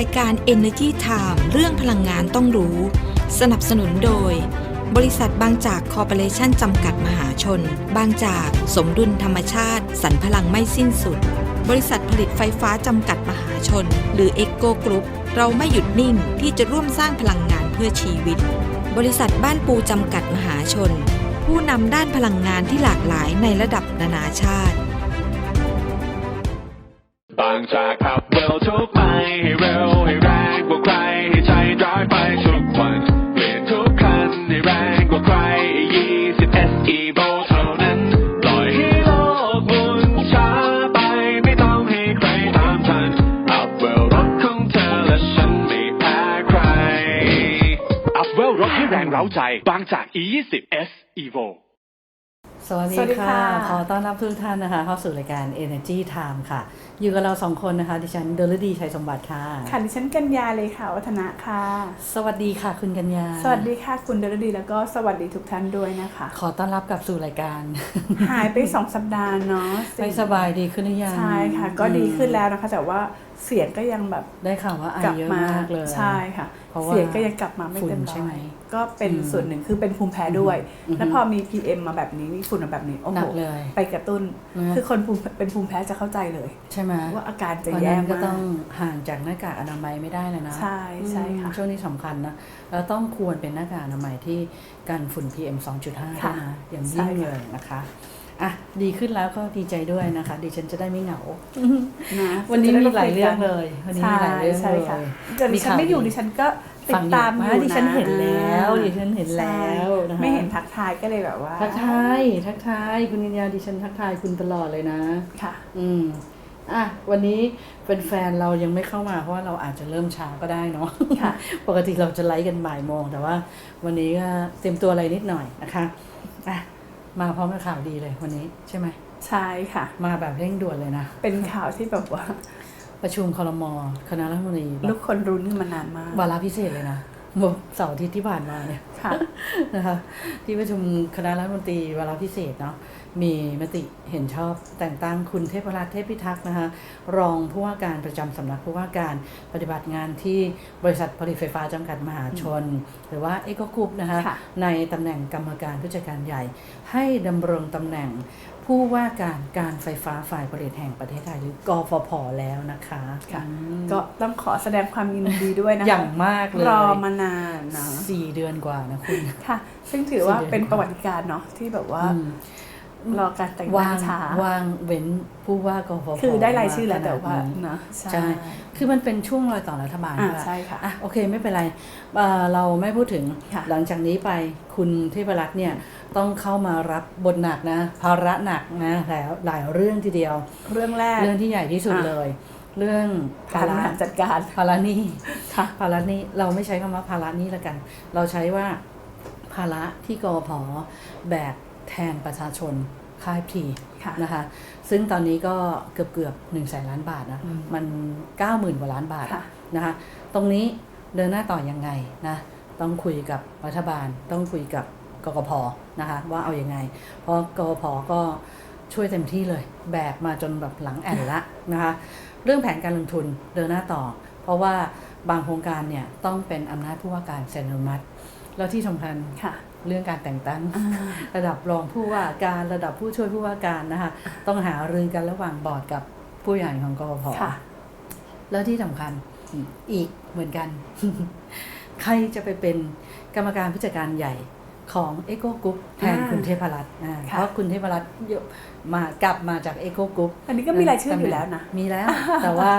ายการ Energy Time เรื่องพลังงานต้องรู้ สนับสนุนโดย บริษัทบางจากคอร์ปอเรชั่นจำกัดมหาชน บางจากสมดุลธรรมชาติ สรรพลังไม่สิ้นสุด บริษัทผลิตไฟฟ้าจำกัดมหาชน หรือเอ็กโกกรุ๊ปเราไม่หยุดนิ่งที่จะร่วมสร้างพลังงานเพื่อชีวิต บริษัทบ้านปูจำกัดมหาชน ผู้นำด้านพลังงานที่หลากหลายในระดับนานาชาติ บางจากขับเร็วทุกไปให้เร็วให้แรงกว่าใครให้ใจร้ายไปทุกวันเปลี่ยนทุกคันให้แรงกว่าใคร20 SE v o เท่านั้นปล่อยให้โลกหมุนช้าไปไม่ต้องให้ใครตามทันอัพเวลรถของเธอและฉันไม่แพ้ใครอัพเวลรถให้แรงเร้าใจบางจาก E20 S Evo สวัสดีสวัสดีค่ะค่ะ ขอต้อนรับทุกท่านนะคะเข้าสู่รายการ Energy Time ค่ะ อยู่กับเราสองคนนะคะ ดิฉันเดลดีชัยสมบัติค่ะ ค่ะดิฉันกัญญาเลยค่ะ วัฒนะค่ะ สวัสดีค่ะคุณกัญญา สวัสดีค่ะคุณเดลดีแล้วก็สวัสดีทุกท่านด้วยนะคะ ขอต้อนรับกลับสู่รายการ หายไปสองสัปดาห์เนาะไม่สบายดีขึ้นหรือยัง ใช่ค่ะ ก็ดีขึ้นแล้วนะคะ แต่ว่าเสียงก็ยังแบบ ได้ข่าวว่าไอกลับเยอะมามากเลย ใช่ค่ะเพราะว่าเสียงก็ยังกลับมาไม่เต็มฝุ่นใช่ร้อไหมย ก็เป็นอืมส่วนหนึ่งคือเป็นภูมิแพ้ด้วยอือฮึแล้วพอมี PM มาแบบนี้มีฝุ่นมาแบบนี้โอ้หนัโหกเลยไปกระตุ้นนะคือคนภูมิเป็นภูมิแพ้จะเข้าใจเลย ใช่ไหมว่าอาการจะเพราะฉะแย่นั้นก็มาต้องกห่างจากหน้ากากอนามัยไม่ได้เลยนะ ใช่ใช่ค่ะอืมช่วงนี้สำคัญนะแล้วต้องควรเป็นหน้ากากอนามัยที่กันฝุ่น PM 2.5ด้วยค่ะนะอย่างใช่ยิ่งค่ะเลยนะคะอะดีขึ้นแล้วก็ดีใจด้วยนะคะดิฉันจะได้ไม่เหงานะวันนี้จะได้มีหลายคุเรื่องกันเลยวันนี้ใช่มีหลายเรื่องใช่เลยค่ะแต่ดิฉันข่าวไม่อยู่ดีดิฉันก็ ติฟัดงตามอยู่ดิฉันนะเห็นแล้วดิฉันเห็นแล้ใช่วนะคะไม่เห็นทักทายก็เลยแบบว่า ทักทายทักทายคุณกัญญาดิฉันทักทายคุณตลอดเลยนะ ค่ะ อืมอะวันนี้เป็นแฟนเรายังไม่เข้ามาเพราะว่าเราอาจจะเริ่มช้าก็ได้เนาะค่ะปกติเราจะไลฟ์กันบ่ายโมง แต่ว่าวันนี้ก็เตรียมตัวอะไรนิดหน่อยนะคะอะมาพร้อมกับข่าวดีเลยวันนี้ใช่ไหมใช่ค่ะ มาแบบเร่งด่วนเลยนะ เป็นข่าวที่แบบว่า ประชุมคอรมอคณะรัฐมนตรีลูกคนรุ้นมานานมากวาระพิเศษเลยนะเมื่อเสาร์อาทิตย์ที่ผ่านมาเนี่ยค่ะนะคะที่ประชุมคณะรัฐมนตรีวาระพิเศษเนาะมีมติเห็นชอบแต่งตั้งคุณเทพรัตน์เทพพิทักษ์นะคะรองผู้ว่าการประจำสำนักผู้ว่าการปฏิบัติงานที่บริษัทผลิตไฟฟ้าจำกัดมหาชน หรือว่าเอกกุปนะคะค่ะในตำแหน่งกรรมการผู้จัดการใหญ่ ให้ดำรงตำแหน่ง ผู้ว่าการการไฟฟ้าฝ่ายผลิตแห่งประเทศไทยหรือกฟผแล้วนะคะค่ะอืมก็ต้องขอแสดงความยินดีด้วยนะคะอย่างมากเลยรอมานานนะสี่เดือนกว่านะคุณค่ะ ซึ่งถือว่าสี่เดือนเป็นประวัติการณ์เนาะที่แบบว่าอืม รอการแต่งวาตั้งงช้าวางเว้นผู้ว่ากฟผคือได้รายชื่อแล้วแต่ว่าขนดนี้เนาะใช่คือมันเป็นช่วงรอยต่อรัฐบาลอ่าด้วยใช่ค่ะอะโอเคไม่เป็นไรเอ่อเราไม่พูดถึงค่ะหลังจากนี้ไปคุณเทพรัตน์เนี่ยต้องเข้ามารับบทหนักนะภาระหนักนะหลายหลายเรื่องทีเดียว เรื่องแรกเรื่องที่ใหญ่ที่สุดอะเลย เรื่องการบริหารจัดการภาระหนี้ค่ะภาระหนี้เราไม่ใช้คำว่าภาระหนี้แล้วกัน เราใช้ว่าภาระที่กอพแบก แทนประชาชนค่ายพลีค่ะนะคะซึ่งตอนนี้ก็เกือบเกือบหนึ่งแสนล้านบาทนะอืมมันเก้าหมื่นกว่าล้านบาทค่ะนะคะตรงนี้เดินหน้าต่อยังไงนะต้องคุยกับรัฐบาล ต้องคุยกับกกพนะคะว่าเอาอยัางไง เพราะกกพก็ช่วยเต็มที่เลย แบกมาจนแบบหลังแอนละนะคะเรื่องแผนการลงทุนเดินหน้าต่อ เพราะว่าบางโครงการเนี่ยต้องเป็นอำนาจผู้ว่าการเซ็นอนุมัติ แล้วที่สำคัญค่ะ เรื่องการแต่งตั้งอ่าระดับรองผู้ว่าการระดับผู้ช่วยผู้ว่าการนะคะต้องหารือกันระหว่างบอร์ดกับผู้ใหญ่ของกรพค่ะแล้วที่สำคัญอีกเหมือนกัน ใครจะไปเป็นกรรมการผู้จัดการใหญ่ ของเอโกกรุ๊ปแทนอ่าคุณเทพรัตน์นะค่ะเพราะคุณเทพรัตน์ยกมากลับมาจากเอโกกรุ๊ปอันนี้ก็มีรายชื่ออยู่แล้วนะ มีแล้ว แต่ว่า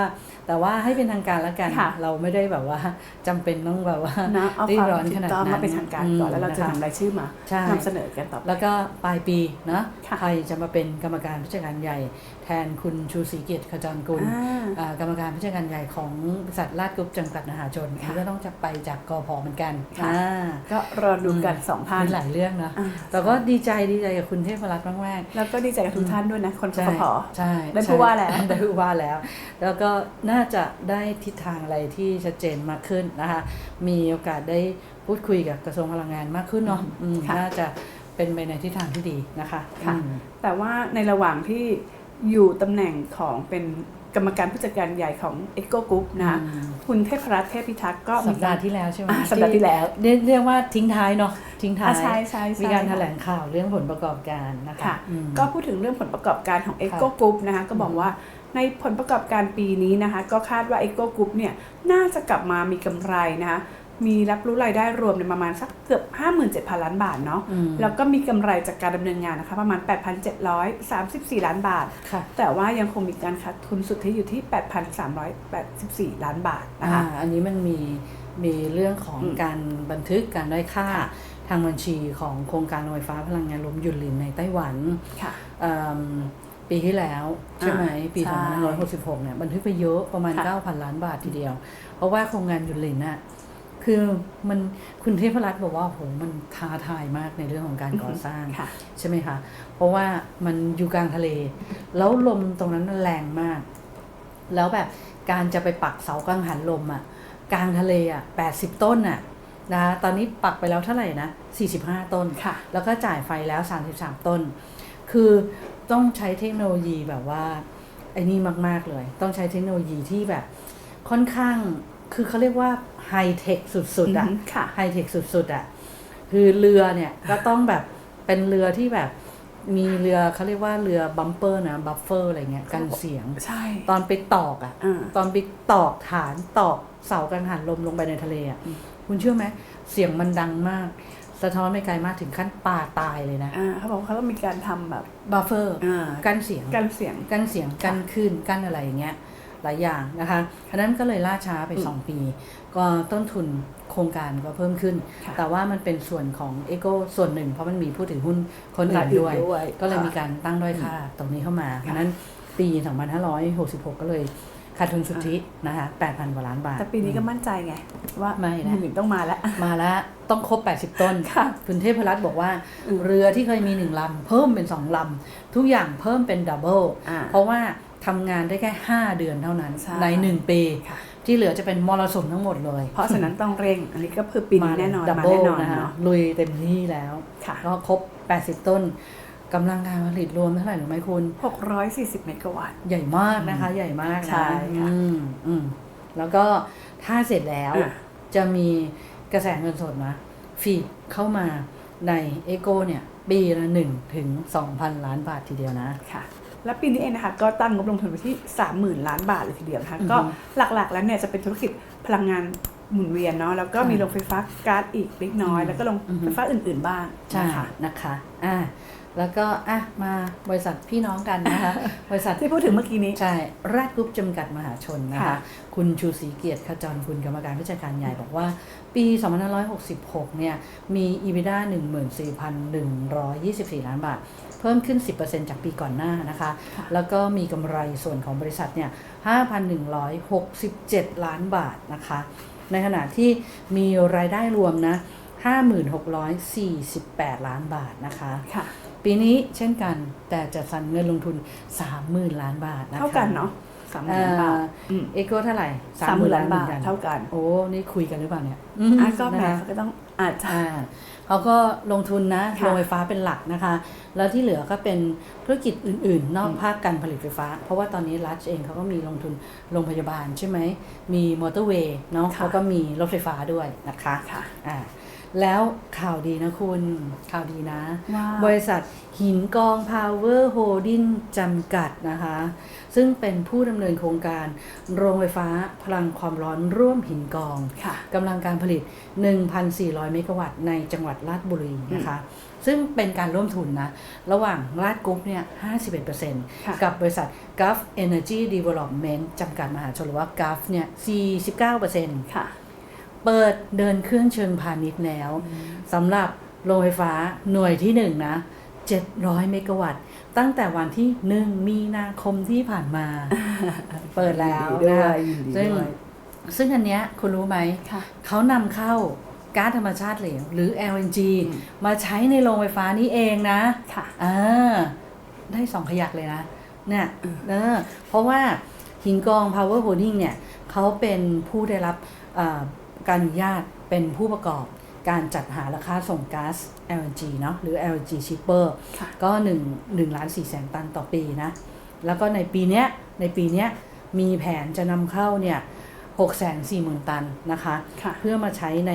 แต่ว่าให้เป็นทางการแล้วกันค่ะเราไม่ได้แบบว่าจำเป็นต้องแบบว่านะเอารีคบวามร้อนถูขกนาดต้องนั้มานเป็นทางการก่อนแล้วเราจะอืมนำรายชื่อมาใช่นำเสนอกันต่อไปแล้วก็ปลายปีนะค่ะใครจะมาเป็นกรรมการผู้จัดการใหญ่แท นคุณชูศรีเกียรติขจรกุลอ่าอ่ากรรมการผู้จัดการใหญ่ของบริษัทลาดกรุ๊ปจำกัดมหาชนอันนี้ก็ต้องจะไปจากกพเหมือนกันค่ะอ่าก็รอดูกันสองท่านมีหลายเรื่องนะอ่าแต่ก็ดีใจดีใจกับคุณเทพรัตน์มากแล้วก็ดีใจกับทุกท่านด้วยนะคนๆกใช่ฟผใช่ได้ผู้ว่าแล้วได้ผู้ว่าแล้ว แล้วก็น่าจะได้ทิศทางอะไรที่ชัดเจนมากขึ้นนะคะมีโอกาสได้พูดคุยกับกระทรวงพลังงานมากขึ้นเนาะอืมค่ะน่าจะเป็นไปในทิศทางที่ดีนะคะค่ะอืมแต่ว่าในระหว่างที่ อยู่ตำแหน่งของเป็นกรรมการผู้จัดการใหญ่ของ e c o Group นะคะอืมคุณเทพรัตน์เทพพิทักษ์ก็สัมีปกาดารห์ที่แล้วใช่ไหมอะสัปดาห์ที่แล้วเรียกเรียกว่าทิ้งท้ายเนาะทิ้งท้าอะยใช่ใช่ใช่มีการค่ะแถลงข่าวเรื่องผลประกอบการนะคะค่ะอืมก็พูดถึงเรื่องผลประกอบการของ e c o ค่ะ Group นะคะก็บอกว่าในผลประกอบการปีนี้นะคะ ก็คาดว่า e c o Group เนี่ยน่าจะกลับมามีกำไรนะคะ มีรับรู้รายได้รวมในประมาณสักเกือบ 57,000 ล้านบาทเนาะอืมแล้วก็มีกำไรจากการดำเนินงานนะคะ ประมาณ 8,734 ล้านบาทค่ะแต่ว่ายังคงมีการขาดทุนสุทธิอยู่ที่ 8,384 ล้านบาทนะคะอ่าอันนี้มันมีมีเรื่องของอืมการบันทึกการได้ค่าค่ะทางบัญชีของโครงการโรงไฟฟ้าพลังงานลมหยุดหลินในไต้หวันค่ะเอิ่มปีที่แล้วใช่ไหมอ่าปีใช่2566เนี่ยบันทึกไปเยอะประมาณค่ะ9,000 ล้านบาททีเดียว เพราะว่าโครงงานหยุดหลินน่ะ คือมันคุณเทพรัตน์บอกว่าโหมันท้าทายมากในเรื่องของการก่อสร้างค่ะใช่ไหมคะเพราะว่ามันอยู่กลางทะเล แล้วลมตรงนั้นแรงมาก แล้วแบบการจะไปปักเสากังหันลมอะ่ะกลางทะเลอะ่ะ80ต้นอะนะตอนนี้ปักไปแล้วเท่าไหร่นะ 45 ต้นค่ะแล้วก็จ่ายไฟแล้ว 33 ต้น คือต้องใช้เทคโนโลยีแบบว่าไอ้นี่มาก ๆ เลย ต้องใช้เทคโนโลยีที่แบบค่อนข้าง คือเขาเรียกว่าไฮเทคสุดๆอะอือหือค่ะไฮเทคสุดๆอะคือเรือเนี่ยก็ต้องแบบเป็นเรือที่แบบมีเรือเขาเรียกว่าเรือบัมเปอร์นะบัฟเฟอร์อะไรเงี้ยกันเสียงใช่ตอนไปตอกอะอ่าตอนไปตอกฐานตอกเสากังหันลมลงไปในทะเลอะคุณเชื่อไหมเสียงมันดังมาก สะท้อนไปไกลมากถึงขั้นปลาตายเลยนะอ่าเขาบอกว่าเขาต้องมีการทำแบบบัฟเฟอร์อ่ากั้นเสียงกันเสียงกั้นเสียงกั้นคลื่นกั้นอะไรอย่างเงี้ย หลายอย่างนะคะอันนั้นก็เลยล่าช้าไปอืม2ปี ก็ต้นทุนโครงการก็เพิ่มขึ้นค่ะแต่ว่ามันเป็นส่วนของเอโกส่วนหนึ่ง เพราะมันมีผู้ถือหุ้นคนอื่นรายอื่นด้วยด้วย ก็เลยค่ะมีการตั้งด้อยค่าตรงนี้เข้ามาเพค่ะราะฉะนั้นปี 2566 ก็เลยขาดทุนสุทธินะคะ8,000กว่าล้านบาท แต่ปีนี้ก็มั่นใจไง ว่าไม่นะหนึ่งต้องมาแล้ว มาแล้วต้องครบ 80 ต้นค่ะคุณเทพรัตน์บอกว่าอืมเรือที่เคยมีหนึ่งลำ เพิ่มเป็นสองลำ ทุกอย่างเพิ่มเป็นดับเบิลอ่าเพราะว่า ทำงานได้แค่ 5 เดือนเท่านั้นใช่ในหนึ่งปีค่ะที่เหลือจะเป็นมรสุมทั้งหมดเลย เพราะฉะนั้นต้องเร่ง อันนี้ก็คือปีนี้แน่นอนดับมาเบิลแน่นอนนะคะเนาะลุยเต็มที่แล้วค่ะก็ครบ 80 ต้นกำลังการผลิตรวมเท่าไหร่หรือไม่คุณ 640 เมกะวัตต์ ใหญ่มากนะคะ ใหญ่มากนะใช่ค่ะอืมอืมแล้วก็ถ้าเสร็จแล้วอะจะมีกระแสเงินสดนะฟีดเข้ามาในเอโกเนี่ย ปีละหนึ่งถึงสองพันล้านบาททีเดียวนะ ค่ะ และปีนี้เองนะคะก็ตั้งงบลงทุนไปที่ 30,000 ล้านบาทเลยทีเดียวนะคะอือฮึก็หลักๆแล้วเนี่ยจะเป็นธุรกิจพลังงานหมุนเวียนเนาะแล้วก็มีค่ะโรงไฟฟ้าก๊าซอีกเล็กน้อยอืมแล้วก็โรงอือฮึไฟฟ้าอื่น ๆบ้างใช่นะคะนะคะอ่าแล้วก็อะมาบริษัทพี่น้องกันนะคะ บริษัทที่พูดถึงเมื่อกี้นี้ ใช่ ราชกรุ๊ปจำกัดมหาชนนะคะค่ะคุณชูศรีเกียรติขจรคุณกรรมการผู้จัดการใหญ่บอกว่า ปี 2566 เนี่ย มี EBITDA 14,124 ล้านบาท เพิ่มขึ้น 10%จากปีก่อนหน้านะคะค่ะแล้วก็มีกำไรส่วนของบริษัทเนี่ย 5,167 ล้านบาทนะคะ ในขณะที่มีรายได้รวมนะ 56,48 ล้านบาทนะคะค่ะปีนี้เช่นกันแต่จัดสรรเงินลงทุน 30,000 ล้านบาทนะคะเท่ากันเนาะ สามหมื่นล้านบาทอืมเอโก้เท่าไหร่สามหมื่นล้านเหบาทมือนเท่ากัน โอ้ นี่คุยกันหรือเปล่าเนี่ยอะก็แหมนะคะเขาก็ต้องอาจจะอ่าเขาก็ลงทุนนะค่ะโรงไฟฟ้าเป็นหลักนะคะ แล้วที่เหลือก็เป็นธุรกิจอื่น ๆ นอกอืมภาคการผลิตไฟฟ้า เพราะว่าตอนนี้รัฐเองเขาก็มีลงทุนโรงพยาบาลใช่ไหม มีมอเตอร์เวย์เนาะค่ะเขาก็มีรถไฟฟ้าด้วยนะคะค่ะอ่าแล้วข่าวดีนะคุณ ข่าวดีนะว่าบริษัทหินกอง Power Holding จำกัดนะคะ ซึ่งเป็นผู้ดำเนินโครงการโรงไฟฟ้าพลังความร้อนร่วมหินกองค่ะกำลังการผลิต 1,400 เมกะวัตต์ในจังหวัดราชบุรีนะคะซึ่งเป็นการร่วมทุนนะ ระหว่างราชกรุ๊ปเนี่ย 51%ค่ะกับบริษัท Gulf Energy Development จำกัดมหาชนหรือว่า Gulf เนี่ย 49%ค่ะ เปิดเดินเครื่องเชิงพาณิชย์แล้วสำหรับโรงไฟฟ้าหน่วยที่1นะ 700 เมกะวัตต์ ตั้งแต่วันที่1มีนาคมที่ผ่านมา เปิดแล้วยินดีด้นะวยคะยินดีซึ่งด้วยซึ่งอันเนี้ยคุณรู้ไหมค่ะเขานำเข้าก๊าซธรรมชาติเหลว หรือ LNG อืมมาใช้ในโรงไฟฟ้านี้เองนะค่ะอ่าได้สองขยักเลยนะ เนี่ยอืมเออเพราะว่าหินกอง Power Holding เนี่ยเขาเป็นผู้ได้รับอ่าการอนุญาตเป็นผู้ประกอบ การจัดหาราคาส่งก๊าซ LNG เนาะหรือ LNG shipper ค่ะก็1 1ล้าน4แสนตันต่อปีนะ แล้วก็ในปีเนี้ยในปีเนี้ยมีแผนจะนำเข้าเนี่ยหกแสนสี่หมื่นตันนะคะค่ะเพื่อมาใช้ใน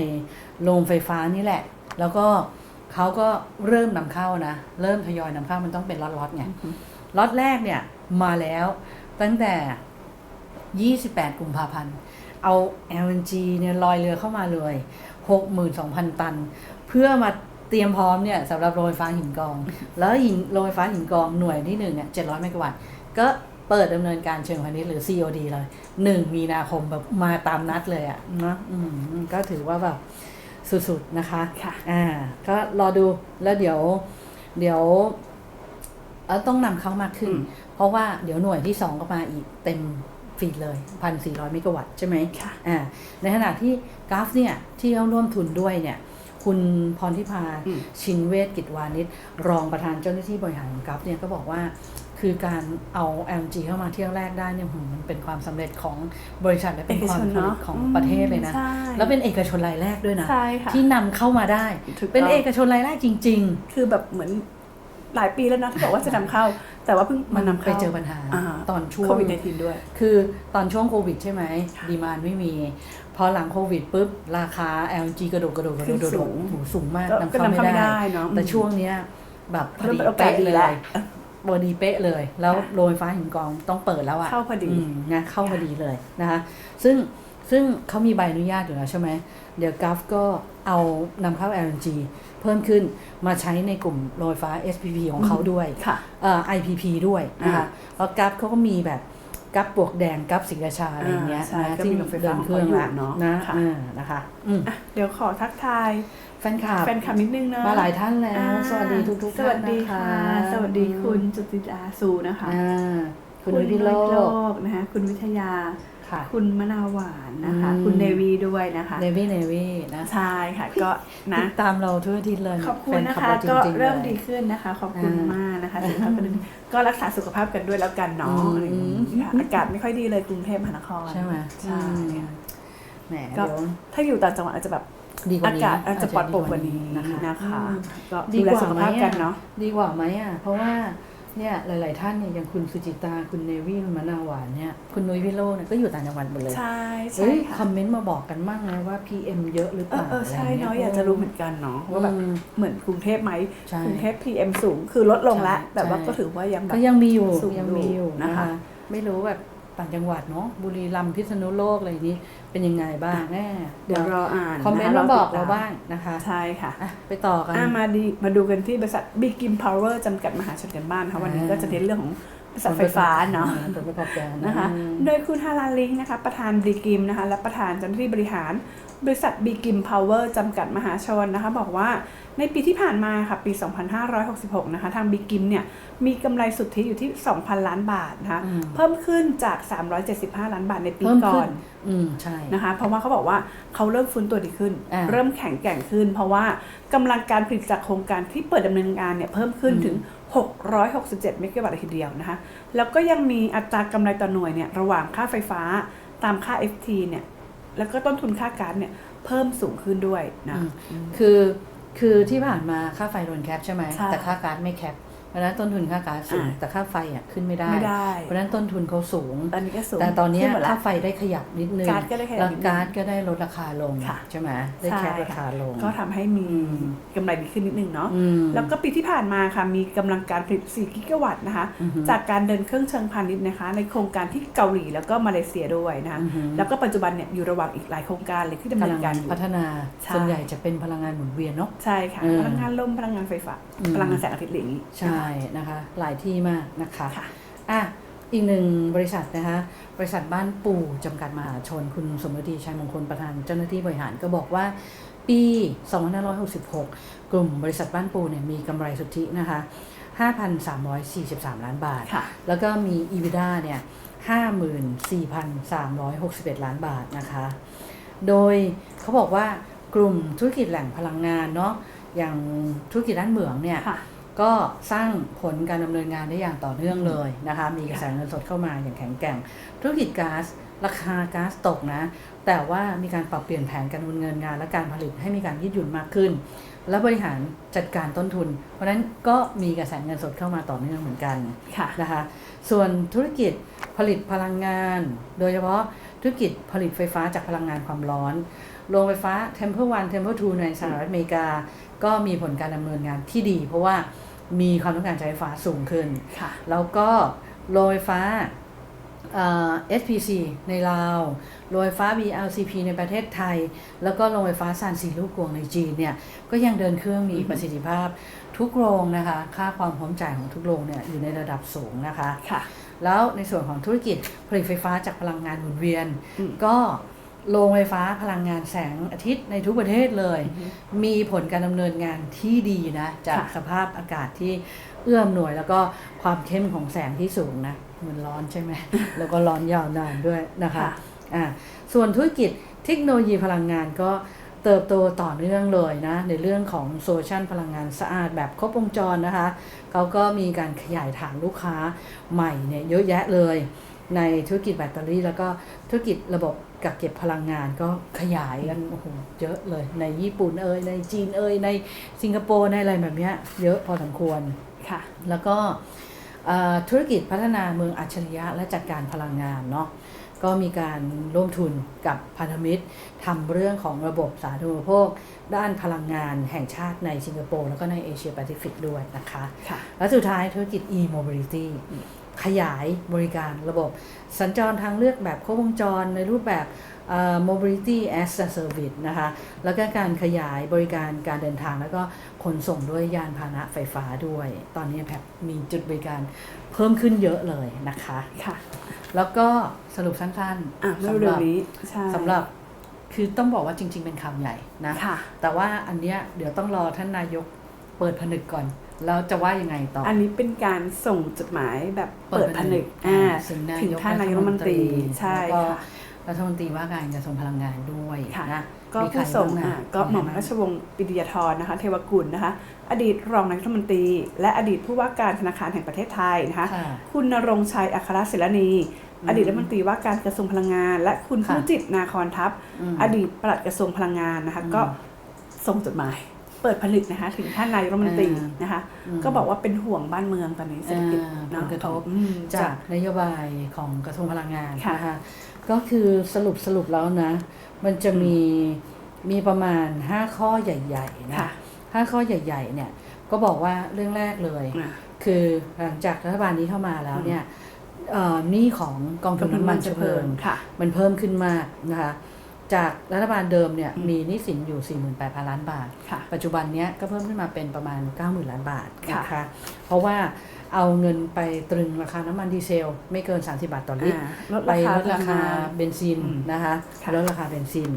โรงไฟฟ้านี่แหละ แล้วก็เขาก็เริ่มนำเข้านะ เริ่มทยอยนำเข้ามันต้องเป็นล็อตๆไงล็อตแรกเนี่ยมาแล้วตั้งแต่ 28 กุมภาพันธ์ เอา LNG เนี่ยลอยเรือเข้ามาเลย 62,000 ตัน เพื่อมาเตรียมพร้อมเนี่ยสำหรับโรงไฟฟ้าหินกอง แล้วหินโรงไฟฟ้าหินกองหน่วยที่หนึ่งเนี่ย700 เมกะวัตต์ ก็เปิดดำเนินการเชิงพาณิชย์หรือ COD เลย 1 มีนาคมแบบมาตามนัดเลยอะ่ะเนอะอืมก็ถือว่าแบบสุดๆนะคะ ค่ะ อ่า ก็รอดูแล้วเดี๋ยว เดี๋ยวเอ่อต้องนำเข้ามากขึ้นอืมเพราะว่าเดี๋ยวหน่วยที่สองก็มาอีกเต็ม ฟีดเลยพันสี่ร้อยเมกะวัตต์ใช่ไหมค่ะอ่าในขณะที่กราฟเนี่ย ที่เขาร่วมทุนด้วยเนี่ยคุณพรทิพาอืมชินเวศกิจวานิชรองประธานเจ้าหน้าที่บริหารของกราฟเนี่ยก็บอกว่าคือการเอา LNG เข้ามาเที่ยวแรกได้เนี่ยหืมมันเป็นความสำเร็จของบริษัทและเป็นความสำเร็จของประเทศเลยนะใช่แล้วเป็นเอกชนรายแรกด้วยนะใช่ค่ะที่นำเข้ามาได้ถูกต้องเป็นเอกชนรายแรกจริงคือแบบเหมือน หลายปีแล้วนะที่บอกว่าจะนำเข้า แต่ว่าเพิ่งๆมานำไปเข้าเจอปัญหาอ่าตอนช่วงโควิดในทีด้วย คือตอนช่วงโควิดใช่ไหมค่ะดีมานไม่มี พอหลังโควิดปุ๊บ ราคา LG กระโดดกระโดดกระโดดขึ้นกระโดสูดงโอ้โหสูงมากก็นำก็เข้านำเข้าไม่ไม่ได้ได้เนาะแต่ช่วงเนี้ยแบบพอเริ่มดีเป็นโอกาสเป๊ะดีเลแล้วยพอดีเป๊ะเลย แล้วโรงไฟฟ้าหินกองต้องเปิดแล้วอะเข้าพอดีมนะเข้าพอดีเลยนะคะซึ่งซึ่งเขามีใบอนุญาตอยู่แล้วใช่ไหมเดี๋ยวกัฟก็เอานำเข้า LNG เพิ่มขึ้นมาใช้ในกลุ่มโรงไฟฟ้า SPP ของเขาด้วยค่ะเอ่อ IPP ด้วยนะคะอ่าแล้วกัฟเขาก็มีแบบกัฟปลวกแดงกัฟสิงห์ราชาอะไรอย่างเงี้ยอ่าใช่นะก็ที่มีโรงไฟเดิฟ้านเครื่องของเขาอยู่ละเนอะนะค่ะอ่านะคะอืมอะเดี๋ยวขอทักทายแฟนคลับแฟนคลับนิดนึงเนาะมาหลายท่านแล้วอ่าสวัสดีทุกทุกๆสวัสดีท่านค่ะนะคะสวัสดีคุณจุติดาสูนะคะอ่าคุณวิพิโลนุ้ยกกนะคะคุณวิทยา ค่ะคุณมะนาวหวานนะคะอืมคุณเนวีด้วยนะคะเนวี่เนวี่นะใช่ค่ะก็นะติดตามเราทุกอาทิตย์เลยขอบคุณนะแฟคะลับเราก็จงๆเริ่มลยดีขึ้นนะคะ ขอบคุณอ่ามมากนะคะสุขภาพกันด้วยก็รักษาสุขภาพกันด้วยแล้วกันเนาะอืมอะไรอย่างนี้ค่ะอากาศไม่ค่อยดีเลยกรุงเทพมหานครใช่ไหมใช่อืมแหมก็เดี๋ยวถ้าอยู่ต่างจังหวัดอาจจะแบบดีกว่าอานี้กาศอาจจะปลอดโปร่งกว่านี้นะคะนะคะอืมก็ดีดูแลกว่าสุขไหมภาพกันอะเนาะดีกว่าไหมอะเพราะว่า เนี่ยหลาย ๆ ท่านเนี่ยอย่างคุณสุจิตาคุณเนวี่คุณมะนาวหวานเนี่ยคุณนุ้ยพิโรจน์เนี่ยก็อยู่ต่างจังหวัดหมดเลยใช่ใช่เฮ้ยคค่ะอมเมนต์มาบอกกันบ้างนะว่า PM เยอะหรือเปเออล่าเออใช่ไรงี้เนาะอยากจะรู้เหมือนกันเนาะว่าแบบอืมเหมือนกรุงเทพไหมใช่กรุงเทพ PM สูงคือลดลงแล้วใช่แต่ว่าใช่ก็ถือว่ายังแบก็บยังมีอยู่สูงยังมีอยู่อยู่นะนะคะคะ ไม่รู้แบบ ต่างจังหวัดเนาะบุรีรัมย์พิษณุโลกอะไรนี้เป็นยังไงบ้างแน่เดี๋ยวรออ่านคอมเมนต์ะมาคะบอกติดตเราบ้างนะคะ ใช่ค่ะอะไปต่อกันอะมาดีมาดูกันที่บริษัท Big Kim Power จำกัดมหาชนกันบ้านค่ะวันนี้อ่าก็จะเน้นเรื่องของบริษัทไฟฟ้าเนาะผลประกอบการนะคะอืมโดยคุณฮาราลิงนะคะ ประธานบีกิมนะคะและประธานเจ้าหน้าที่บริหาร บริษัทบีกิมพาวเวอร์จำกัดมหาชนนะคะ บอกว่าในปีที่ผ่านมาค่ะ ปี 2566 นะคะ ทางบีกิมเนี่ย มีกำไรสุทธิอยู่ที่ 2,000 ล้านบาทนะคะอืมเพิ่มขึ้นจาก 375 ล้านบาทในปีเพิ่มก่ขึ้อนอืมใช่นะคะ เพราะว่าเขาบอกว่าเขาเริ่มฟื้นตัวดีขึ้นอ่าเริ่มแข็งแกร่งขึ้น เพราะว่ากำลังการผลิตจากโครงการที่เปิดดำเนินงานเนี่ยเพิ่มขึ้นอืมถึง 667 เมกะวัตต์เลยทีเดียวนะคะ แล้วก็ยังมีอัตรากำไรต่อหน่วยเนี่ยระหว่างค่าไฟฟ้าตามค่า FT เนี่ย แล้วก็ต้นทุนค่าก๊าซเนี่ยเพิ่มสูงขึ้นด้วยนะอืมคือคือที่ผ่านมาค่าไฟโดนแคปใช่ไหม ใช่ แต่ค่าก๊าซไม่แคปเพ ราะฉะนั้นต้นทุนค่าก๊าซสูงอ่าแต่ค่าไฟอะขึ้นไม่ได้ไม่ได้เพราะฉะนั้นต้นทุนเขาสูง ตอนนี้ก็สูง แต่ตอนเนี้ยขึ้หมดละค่าไฟได้ขยับนิดนึงก๊าซก็ได้ขยับแล้วนิดนึงก๊าซก็ได้ลดราคาลงค่ะใช่ไหมได้แคปราคาลง ก็ทำให้มีอืมกำไรดีขึ้นนิดนึงเนาะอืมแล้วก็ปีที่ผ่านมาค่ะมีกำลังการผลิต 4 กิกะวัตต์นะคะอือฮึจากการเดินเครื่องเชิงพาณิชย์นะคะ ในโครงการที่เกาหลีแล้วก็มาเลเซียด้วยนะคะอือฮึแล้วก็ปัจจุบันเนี่ยอยู่ระหว่างอีกหลายโครงการเลยที่ดำเนิกำลันงการอยู่พัฒนาใช่ส่วนใหญ่จะเป็นพลังงานหมุนเวียนเนาะ ใช่ค่ะอืมพลังงานลม พลังงานไฟฟ้าอืมพลังงานแสงอาทิตย์อะไรอย่างนี้ใช่นะคะหลายที่มากนะคะค่ะอะอีกหนึ่งบริษัทนะคะบริษัทบ้านปู่จำกัดมหาชน คุณสมฤดีชัยมงคลประธานเจ้าหน้าที่บริหารก็บอกว่าปี 2566 กลุ่มบริษัทบ้านปูเนี่ยมีกำไรสุทธินะคะ 5,343 ล้านบาทค่ะแล้วก็มี EBITDA เนี่ย 54,361 ล้านบาทนะคะ โดยเขาบอกว่ากลุ่มธุรกิจแหล่งพลังงานเนาะ อย่างธุรกิจด้านเหมืองเนี่ยค่ะ ก็สร้างผลการดำเนินงานได้อย่างต่อเนื่องเลยนะคะ มีกระแสเงินสดเข้ามาอย่างแข็งแกร่ง ธุรกิจก๊าซราคาก๊าซตกนะ แต่ว่ามีการปรับเปลี่ยนแผนการดำเนินงาน และการผลิตให้มีการยืดหยุ่นมากขึ้น และบริหารจัดการต้นทุน เพราะฉะนั้นก็มีกระแสเงินสดเข้ามาต่อเนื่องเหมือนกันค่ะนะคะ ส่วนธุรกิจผลิตพลังงาน โดยเฉพาะ ธุรกิจผลิตไฟฟ้าจากพลังงานความร้อน โรงไฟฟ้า Temple 1 Temple 2ในสหรัฐอเมริกา ก็มีผลการดำเนินงานที่ดี เพราะว่ามีความต้องการใช้ไฟฟ้าสูงขึ้นค่ะแล้วก็โรงไฟฟ้าเอ่อ SPC ในลาว โรงไฟฟ้า BLCP ในประเทศไทย แล้วก็โรงไฟฟ้าซานสีลูกกวงในจีนเนี่ย ก็ยังเดินเครื่องมีประสิทธิภาพ ทุกโรงนะคะ ค่าความพร้อมจ่ายของทุกโรงเนี่ยอยู่ในระดับสูงนะคะ ค่ะ แล้วในส่วนของธุรกิจผลิตไฟฟ้าจากพลังงานหมุนเวียนอืมก็โรงไฟฟ้าพลังงานแสงอาทิตย์ในทุกประเทศเลย มีผลการดำเนินงานที่ดีนะ จากค่ะสภาพอากาศที่เอื้อมหน่วยแล้วก็ความเข้มของแสงที่สูงนะมันร้อนใช่ไหมแล้วก็ร้อนยาวนานด้วยนะคะค่ะอ่าส่วนธุรกิจเทคโนโลยีพลังงานก็ เติบโตต่อเนื่องเลยนะในเรื่องของโซลูชันพลังงานสะอาดแบบครบวงจรนะคะเขาก็มีการขยายฐานลูกค้าใหม่เนี่ยเยอะแยะเลย ในธุรกิจแบตเตอรี่ แล้วก็ธุรกิจระบบกักเก็บพลังงานก็ขยายกันโอ้โหเยอะเลย ในญี่ปุ่นเอ่ยในจีนเอ่ยในสิงคโปร์ในอะไรแบบเนี้ยเยอะพอสมควรค่ะแล้วก็เอ่อธุรกิจพัฒนาเมืองอัจฉริยะและจัดการพลังงานเนาะ ก็มีการร่วมทุนกับพันธมิตรทำเรื่องของระบบสาธารณูปโภค ด้านพลังงานแห่งชาติในสิงคโปร์แล้วก็ในเอเชียแปซิฟิกด้วยนะคะค่ะและสุดท้ายธุรกิจ e-mobility ขยายบริการระบบ สัญจรทางเลือกแบบครบวงจรในรูปแบบเอ่อ mobility as a service นะคะ แล้วก็การขยายบริการการเดินทาง แล้วก็ขนส่งด้วยยานพาหนะไฟฟ้าด้วย ตอนนี้แพบมีจุดบริการเพิ่มขึ้นเยอะเลยนะคะ ค่ะ แล้วก็สรุปสั้นอะๆเมื่อสำหเร็รัวบนี้ใช่สำหรับคือต้องบอกว่าจริง ๆ เป็นคำใหญ่นะค่ะแต่ว่าอันเนี้ยเดี๋ยวต้องรอท่านนายกเปิดผนึกก่อน แล้วจะว่ายังไงต่อออันนี้เป็นการส่งจดหมายแบบเปิเปิดดผผนึนึกกอ่าถึงนายกถึงท่านนายกรัฐมนตรีใช่แล้วก็ค่ะรัฐมนตรีว่าการกระทรวงพลังงานด้วยค่ะนะก็มีใครผู้ส่งบ้างอะนะก็หม่อมใครบ้างราชวงศ์ปิยธรนะคะ เทวกุลนะคะ อดีตรองนายกรัฐมนตรี และอดีตผู้ว่าการธนาคารแห่งประเทศไทยนะคะค่ะคุณนรงค์ชัยอัครศิลนีอืมอดีตรัฐมนตรีว่าการกระทรวงพลังงาน และคุณค่ะผู้จิตนาคอนทัพมอดีตปลัดกระทรวงพลังงานนะคะอืมก็ส่งจดหมาย เปิดผลึกนะคะถึงท่านนายกรัฐมนตรีอ่านนะคะอืมก็บอกว่าเป็นห่วงบ้านเมืองตอนนี้เศรษฐกิจอ่าเนาะผลกระทบอืมจาจากกนโยบายของกระทรวงพลังงานค่ะนะคะก็คือสรุปสรุปแล้วนะ มันจะมีมีประมาณ 5 ข้อใหญ่ๆนะค่ะห้าข้อใหญ่ ๆ เนี่ยก็บอกว่าเรื่องแรกเลยอะคือหลังจากรัฐบาลนี้เข้ามาแล้วเนี่ยเอ่อหนี้ของกองทุนน้ำมันเชื้อเพลิงค่ะมันเพิ่มขึ้นมากนะคะ จากรัฐบาลเดิมเนี่ยอืมมีหนี้สินอยู่ 48,000 ล้านบาทค่ะปัจจุบันเนี้ยก็เพิ่มขึ้นมาเป็นประมาณ 90,000 ล้านบาทค่ะนะคะเพราะว่าเอาเงินไปตรึงราคาน้ำมันดีเซล ไม่เกิน 30 บาทต่อลิตรอ่าลดไปราคาลดราคาพลังงานเบนซินอืมนะคะค่ะลดราคาเบนซิน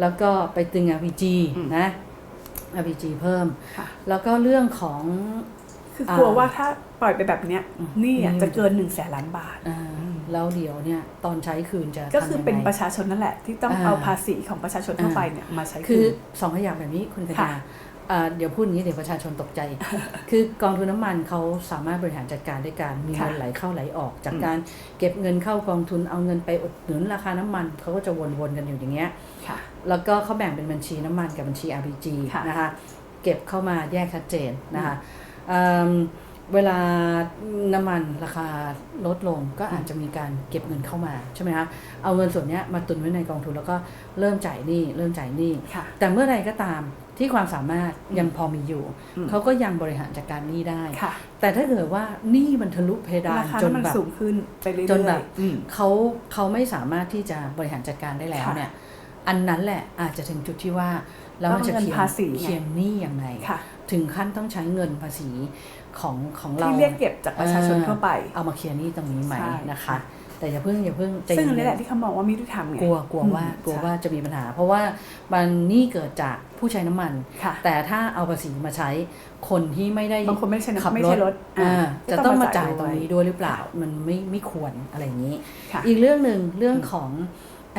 แล้วก็ไปตึง LPG อืมนะ LPG เพิ่มค่ะแล้วก็เรื่องของคือกลัวว่าถ้า ปล่อยไปแบบเนี้ยอืมหนี่อะอืมจะเกินหนึ่งแสนล้านบาทอ่าแล้วเดี๋ยวเนี่ยตอนใช้คืนจะก็คือทำยังไงเป็นประชาชนนั่นแหละ ที่ต้องอ่าเอาภาษีของประชาชนทั่วไปเนี่ยมาใช้คือคืนสองขยักแบบนี้คุณกค่ะญาอ่าเดี๋ยวพูดอย่างนี้เดี๋ยวประชาชนตกใจ คือกองทุนน้ำมันเขาสามารถบริหารจัดการด้วยการมีค่ะเงินไหลเข้าไหลออก จากอืมการเก็บเงินเข้ากองทุนเอาเงินไปอุดหนุนราคาน้ำมันเขาก็จะวนๆกันอยู่อย่างเงี้ยค่ะแล้วก็เขาแบ่งเป็นบัญชีน้ำมันกับบัญชี RPG ค่ะนะคะเก็บเข้ามาแยกชัดเจนนะคะ เอิ่มเวลาน้ำมันราคาลดลงก็อาจจะมีการเก็บเงินเข้ามาใช่ไหมคะเอาเงินส่วนเนี้ยมาตุนไว้ในกองทุนแล้วก็เริ่มจ่ายหนี้เริ่มจ่ายหนี้ค่ะแต่เมื่อไรก็ตามที่ความสามารถยังพอมีอยู่อืมเขาก็ยังบริหารจัดการหนี้ได้ค่ะแต่ถ้าเกิดว่าหนี้มันทะลุเพดารานคาจนน้ำมันแบบสูงขึ้นไปเรื่อยๆจนแบบอืมเขาเขาไม่สามารถที่จะบริหารจัดการได้แล้วค่ะเนี่ยอันนั้นแหละอาจจะถึงจุดที่ว่าแล้วมันจะต้องเงินเคียงภาษีไงเคียงหนี้ยังไงค่ะถึงขั้นต้องใช้เงินภาษี ของของเราที่เรียกเก็บจากประชาชนทั่วไป เอามาเคลียร์หนี้ตรงนี้ไหมใช่นะคะ แต่อย่าเพิ่งอย่าเพิ่งใจซึ่งอันเย็นี้นแหละที่เขามองว่าไม่ยุติธรรมไงกลัวกลัวว่าอืมกลัวใช่ว่าจะมีปัญหา เพราะว่ามันหนี้เกิดจากผู้ใช้น้ำมันค่ะแต่ถ้าเอาภาษีมาใช้คนที่ไม่ได้บางคนไม่ใช่น้ำขับไม่รใช่ถรถอ่าอ่าจะก็ต้ต้อองงมามาจ่ายจ่ายตรงนี้ด้วยด้วยหรือเปล่ามันไม่ไม่ควรอะไรอย่างนี้ค่ะอีกเรื่องหนึ่งเรื่องของ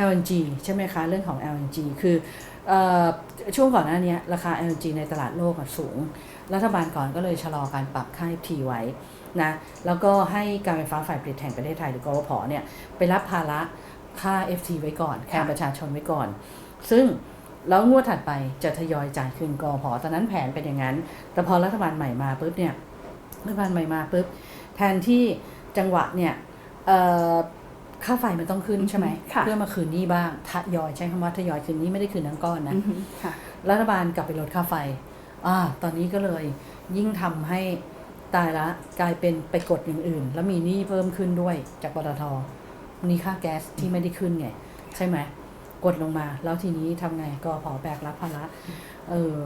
LNG ใช่ไหมคะ เรื่องของ LNG คือเออช่วงก่อนหน้านี้ราคา LNG ในตลาดโลกอะสูง รัฐบาลก่อนก็เลยชะลอการปรับค่า FT ไว้นะแล้วก็ให้การไฟฟ้าฝ่ายผลิตแห่งประเทศไทยหรือกรพเนี่ยไปรับภาระค่า FT ไว้ก่อนแทนค่ะประชาชนไว้ก่อน ซึ่งแล้วงวดถัดไปจะทยอยจ่ายคืนกอพอตอนนั้นแผนเป็นอย่างนั้น แต่พอรัฐบาลใหม่มาปุ๊บเนี่ย รัฐบาลใหม่มาปุ๊บแทนที่จังหวะเนี่ยเอ่อค่าไฟมันต้องขึ้นใช่ไหมค่ะเพื่อมาคืนหนี้บ้าง ทยอยใช้คำว่าทยอยคืนหนี้ไม่ได้คืนทั้งก้อนนะอือฮึค่ะรัฐบาลกลับไปลดค่าไฟ อ่าตอนนี้ก็เลยยิ่งทำให้ตายละกลายเป็นไปกดอย่างอื่น แล้วมีหนี้เพิ่มขึ้นด้วยจากปตทนี่ค่าแก๊สที่ไม่ได้ขึ้นไง ใช่ไหมกดลงมา แล้วทีนี้ทำไงก็พอแบกรับภาระเออ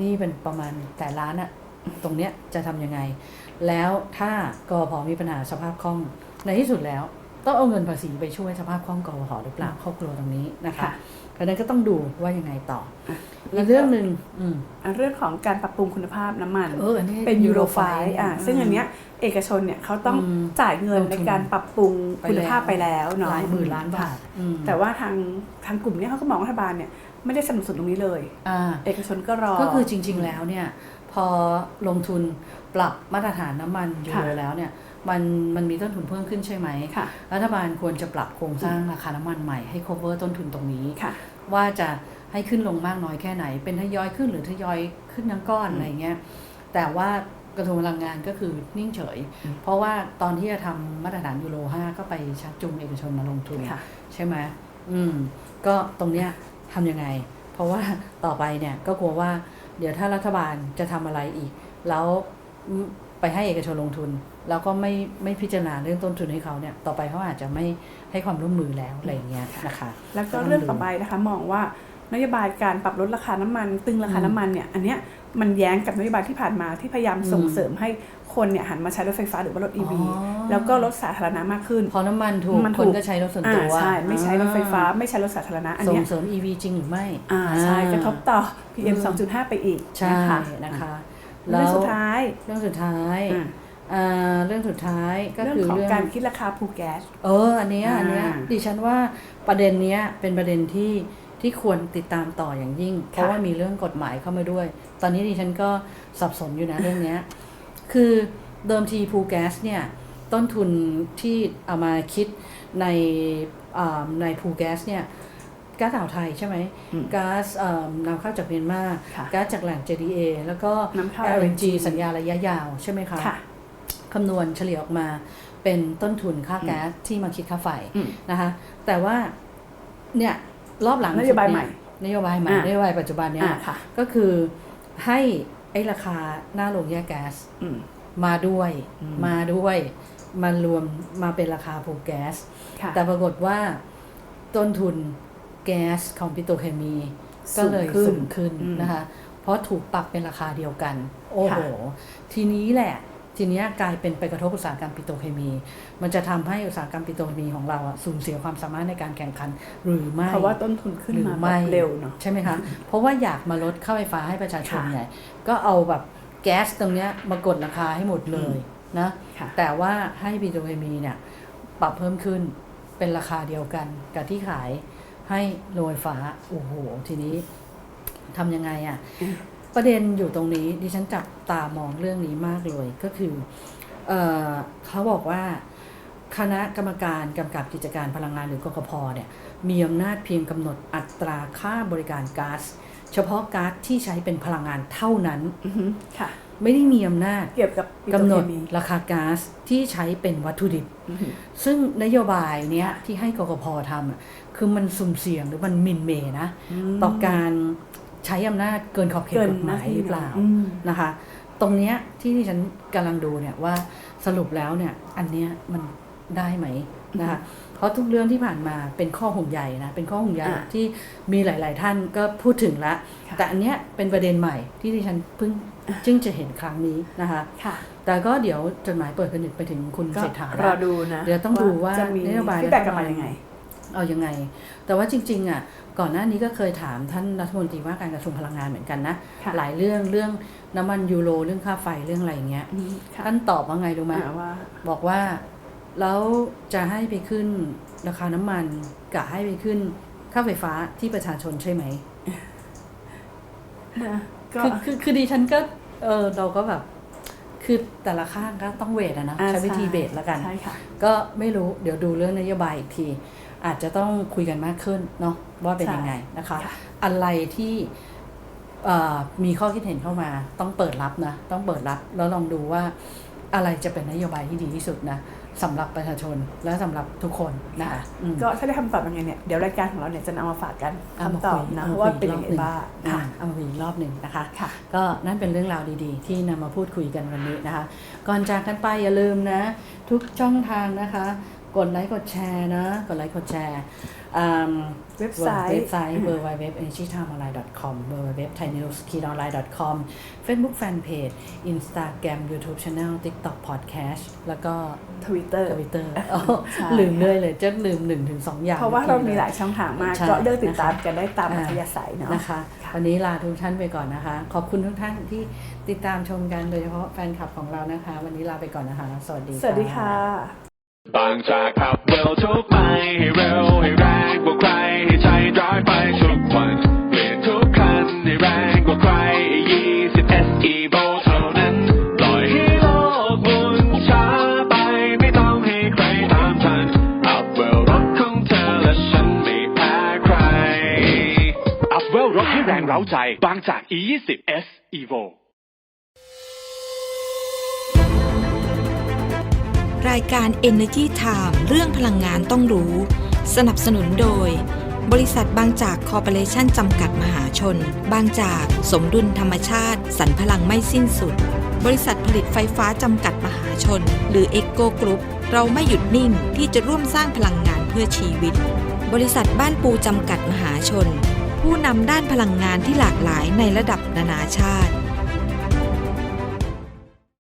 นี่เป็นประมาณแต่ล้านอะตรงเนี้ยจะทำยังไง แล้วถ้ากอพอมีปัญหาสภาพคล่องในที่สุดแล้ว ต้องเอาเงินภาษีไปช่วยสภาพคล่องกอพอหรือเปล่าครอบครัวตรงนี้นะคะคะ เพราะฉะนั้นก็ต้องดูว่ายังไงต่ออะอีกเรื่องหนึ่งอืมอะเรื่องของการปรับปรุงคุณภาพน้ำมันเอออันนี้เป็นยูโรไฟ Euro อะ5ซึ่งอันเนี้ยเอกชนเนี่ยเขาต้องอืมจ่ายเงินลงทุนในการปรับปรุงคุณภาพไปแล้วเนาะหลายหมื่นล้านบาทอืมแต่ว่าทางทางกลุ่มเนี้ยเขาก็มองว่ารัฐบาลเนี่ย ไม่ได้สนับสนุนตรงนี้เลย อ่า เอกชนก็รอ ก็คือจริง ๆ แล้วเนี่ยพอลงทุนปรับมาตรฐานน้ำมันยูโรค่ะ แล้วเนี่ยมันมันมีต้นทุนเพิ่มขึ้นใช่ไหม ค่ะ รัฐบาลควรจะปรับโครงสร้างราคาน้ำมันใหม่ให้ cover ต้นทุนตรงนี้ ค่ะ ว่าจะให้ขึ้นลงมากน้อยแค่ไหน เป็นทยอยขึ้นหรือทยอยขึ้นทั้งก้อนอืมอะไรเงี้ยแต่ว่ากระทรวงพลังงานก็คือนิ่งเฉย อืม เพราะว่าตอนที่จะทำมาตรฐานยูโร5ก็ไปชักจูงเอกชนมาลงทุน ค่ะ ใช่ไหมอืม ก็ตรงเนี้ย ทำยังไง เพราะว่าต่อไปเนี่ยก็กลัวว่าเดี๋ยวถ้ารัฐบาลจะทำอะไรอีก แล้วอืมไปให้เอกชนลงทุน แล้วก็ไม่ไม่พิจารณาเรื่องต้นทุนให้เขาเนี่ยต่อไปเขาอาจจะไม่ให้ความร่วมมือแล้วอะไรอย่างเงี้ยนะคะแล้วก็เรื่องต่อไปนะคะมองว่านโยบายการปรับลดราคาน้ำมัน ตึงราคาน้ำมันเนี่ยอันเนี้ย มันแย้งกับนโยบายที่ผ่านมาที่พยายามส่งอืมเสริมให้คนเนี่ยหันมาใช้รถไฟฟ้าหรือว่ารถ EV อ๋อแล้วก็รถสาธารณะมากขึ้นพอน้ำมันถูกมันคถูนกก็ใช้รถส่วนอ่าตัวใช่ไม่ใช้รถไฟฟ้าอ่ไม่ใช้รถสาธารณะอันส่งเนี้ยเสริม EV จริงหรือไม่อ่าใช่กระทบต่อ PM อืม2.5 ไปอีกใช่นะคะนะคะเรื่องสุดท้ายเรื่องสุดท้ายอ่าอ่าเรื่องสุดท้ายก็เรื่องคือของเรื่องการคิดราคาภูแก๊สเอออันเนี้ยอันเนี้ยอ่าดิฉันว่าประเด็นเนี้ยเป็นประเด็นที่ ที่ควรติดตามต่ออย่างยิ่ง เพราะว่ามีเรื่องกฎหมายเข้ามาด้วย ตอนนี้ดิฉันก็สับสนอยู่นะเรื่องเนี้ยคือเดิมทีพูแก๊สเนี่ยต้นทุนที่เอามาคิดในอ่าในพูแก๊สเนี่ยก๊าซอ่าวไทยใช่ไหมอืมก๊าซเอ่อนำเข้าจากเมียนมาค่ะก๊าซจากแหล่ง JDA แล้วก็น้ำเข้า LNG สัญญาระยะยาวใช่ไหมคะค่ะคำนวณเฉลี่ยออกมาเป็นต้นทุนค่าแก๊สที่มาคิดค่าไฟอืมนะคะแต่ว่าเนี่ย รอบหลังนโยบายใหม่ นโยบายใหม่อะนโยบายปัจจุบันเนี่ยอ่าค่ะก็คือให้ไอ้ราคาหน้าโรงแยกแก๊สอืมมาด้วยอืมมาด้วยมารวมมาเป็นราคาผูกแก๊สค่ะแต่ปรากฏว่าต้นทุนแก๊สของปิโตรเคมี ก็เลยสูสูงงขึ้ขึ้นนอืมนะคะ เพราะถูกปรับเป็นราคาเดียวกัน โอ้โหค่ะทีนี้แหละ ทีเนี้ยกลายเป็นไปกระทบอุตสาหกรรมปิโตรเคมี มันจะทำให้อุตสาหกรรมปิโตรเคมีของเราอะสูญเสียความสามารถในการแข่งขันหรือไม่เพราะว่าต้นทุนขึ้นหรือมาไม่แบบเร็วเนาะใช่ไหมคะเพราะว่าอยากมาลดค่าไฟฟ้าให้ประชาชนค่ะไงก็เอาแบบแก๊สตรงเนี้ยมากดราคาให้หมดเลยนะค่ะแต่ว่าให้ปิโตรเคมีเนี่ยปรับเพิ่มขึ้นเป็นราคาเดียวกันกับที่ขายให้โรงไฟฟ้าโอ้โหทีนี้ทำยังไงอะ่ะอืม ประเด็นอยู่ตรงนี้ดิฉันจับตามองเรื่องนี้มากเลยก็คือเออเขาบอกว่าคณะกรรมการกำกับกิจการพลังงานหรือกกพเนี่ยมีอำนาจเพียงกำหนดอัตราค่าบริการก๊าซเฉพาะก๊าซที่ใช้เป็นพลังงานเท่านั้นอือฮึค่ะไม่ได้มีอำนาจเกี่ยวกับปิโตกำรหนเคดมีราคาก๊าซที่ใช้เป็นวัตถุดิบอือฮึซึ่งนโยบายเนี้ยที่ให้กกพทำอะคือมันสุ่มเสี่ยงหรือมันหมินเมย์นะ ต่อการ ใช้อำนาจเกินขอบเขตเกินกฎหมายหรือเปล่าอืมนะคะ ตรงเนี้ยที่ที่ฉันกำลังดูเนี่ยว่าสรุปแล้วเนี่ยอันเนี้ยมันได้ไหมนะคะเพราะทุกเรื่องที่ผ่านมาเป็นข้อห่วงใยนะเป็นข้อห่วงใยอะที่มีหลาย ๆ ท่านก็พูดถึงแล้วค่ะแต่อันเนี้ยเป็นประเด็นใหม่ที่ที่ฉันเพิ่งจึงจะเห็นครั้งนี้นะคะค่ะแต่ก็เดี๋ยวจดหมายเปิดผนึกไปถึงคุณก็เศรษฐารอดูนะเดี๋ยวต้องดูว่าจะมีนโยบายฟีดแบ็กรัฐกลับบามาลยังไง เอายังไง แต่ว่าจริงๆอะก่อนหน้านี้ก็เคยถามท่านรัฐมนตรีว่าการกระทรวงพลังงานเหมือนกันนะค่ะหลายเรื่องเรื่องน้ำมันยูโรเรื่องค่าไฟเรื่องอะไรอย่างเงี้ยอืมค่ะท่านตอบว่าไงรู้ไหมอ่าว่าบอกว่าแล้วจะให้ไปขึ้นราคาน้ำมันกับให้ไปขึ้นค่าไฟฟ้าที่ประชาชนใช่ไหมนะก็คือคือคือดิฉันก็เออเราก็แบบ คือแต่ละข้างก็ต้องเวทอะนะอ่าใช้วิธีใช่เวทแล้วกันใช่ค่ะก็ไม่รู้เดี๋ยวดูเรื่องนโยบายอีกที อาจจะต้องคุยกันมากขึ้นเนาะว่าเป็นใช่ยังไงนะคะค่ะอะไรที่เอ่อมีข้อคิดเห็นเข้ามาต้องเปิดรับนะต้องเปิดรับแล้วลองดูว่าอะไรจะเป็นนโยบายที่ดีที่สุดนะสำหรับประชาชนและสำหรับทุกคนนะคะอืมก็ถ้าได้คำตอบยังไงเนี่ยเดี๋ยวรายการของเราเนี่ยจะนำมาฝากกันเอามาคำตอบคุยนะเอามาว่าคุยเป็นยังไงรอบหนึ่งบ้างอ่าค่ะเอามาคุยอีกรอบหนึ่งนะคะค่ะก็นั่นเป็นเรื่องราวดีๆ ที่นำมาพูดคุยกันวันนี้นะคะ ก่อนจากกันไปอย่าลืมนะ ทุกช่องทางนะคะ กดไลค์กดแชร์นะ กดไลค์กดแชร์อืมเว็บไซต์เว็บไซต์ w w w e n e r g y t i m e o n l i n e c o m w w w t h a i n e w s k i n o n l i n e c o m Facebook Fanpage Instagram YouTube Channel TikTok Podcast แล้วก็ทวิตเตอร์ Twitter ใช่ลืมเลยเลยจะลืมหนึ่งถึงสองอย่าง เพราะว่าเรามีหลายช่องทางมากใช่ก็เลือกติดตามนะคะกันได้ตามอ่าอัธยาศัยเนาะนะคะวันนี้ลาทุกท่านไปก่อนนะคะ ขอบคุณทุกท่านที่ติดตามชมกันโดยเฉพาะแฟนคลับของเรานะคะ วันนี้ลาไปก่อนนะคะ สวัสดีสวัสดีค่ะ บางจากขับเร็วทุกไปให้เร็วให้แรงกว่าใครให้ใจร้ายไปทุกวันเปลี่ยนทุกคันให้แรงกว่าใคร20 SE v o เท่านั้นปล่อยให้โลกหมุนช้าไปไม่ต้องให้ใครตามทันอัพเวลรถของเธอและฉันไม่แพ้ใครอัพเวลรถให้แรงเร้าใจ บางจาก E20 S ายการ Energy Time เรื่องพลังงานต้องรู้ สนับสนุนโดย บริษัทบางจากคอร์ปอเรชั่นจำกัดมหาชน บางจากสมดุลธรรมชาติ สรรพลังไม่สิ้นสุด บริษัทผลิตไฟฟ้าจำกัดมหาชน หรือ e อ็กโกกรุ๊ปเราไม่หยุดนิ่งที่จะร่วมสร้างพลังงานเพื่อชีวิต บริษัทบ้านปูจำกัดมหาชน ผู้นำด้านพลังงานที่หลากหลายในระดับนานาชาติ